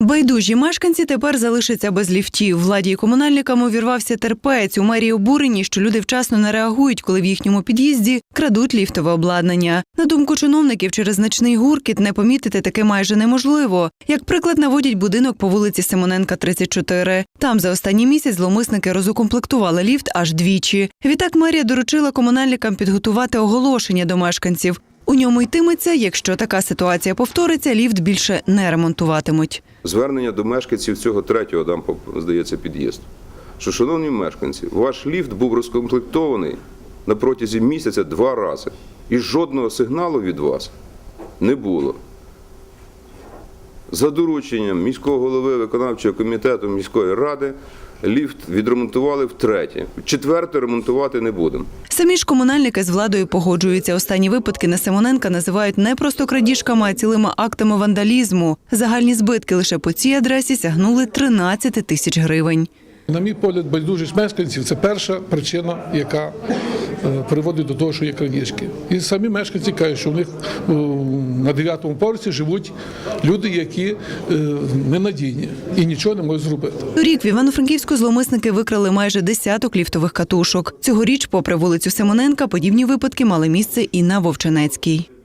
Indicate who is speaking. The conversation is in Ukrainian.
Speaker 1: Байдужі мешканці тепер залишаться без ліфтів. Владі і комунальникам увірвався терпець. У мерії обурені, що люди вчасно не реагують, коли в їхньому під'їзді крадуть ліфтове обладнання. На думку чиновників, через значний гуркіт не помітити таке майже неможливо. Як приклад наводять будинок по вулиці Симоненка, 34. Там за останній місяць зловмисники розукомплектували ліфт аж двічі. Відтак мерія доручила комунальникам підготувати оголошення до мешканців. У ньому йтиметься, якщо така ситуація повториться, ліфт більше не ремонтуватимуть.
Speaker 2: Звернення до мешканців цього третього, там, здається, під'їзду. Що, шановні мешканці, ваш ліфт був розкомплектований на протязі місяця два рази. І жодного сигналу від вас не було. За дорученням міського голови виконавчого комітету міської ради ліфт відремонтували втретє. Четверте ремонтувати не будемо.
Speaker 1: Самі ж комунальники з владою погоджуються. Останні випадки на Симоненка називають не просто крадіжками, а цілими актами вандалізму. Загальні збитки лише по цій адресі сягнули 13 тисяч гривень.
Speaker 3: На мій погляд, байдужість мешканців це перша причина, яка е, приводить до того, що є крадіжки. І самі мешканці кажуть, що у них на дев'ятому поверсі живуть люди, які е, ненадійні і нічого не можуть зробити.
Speaker 1: Торік в Івано-Франківську зловмисники викрали майже десяток ліфтових катушок. Цьогоріч, попри вулицю Симоненка, подібні випадки мали місце і на Вовчанецькій.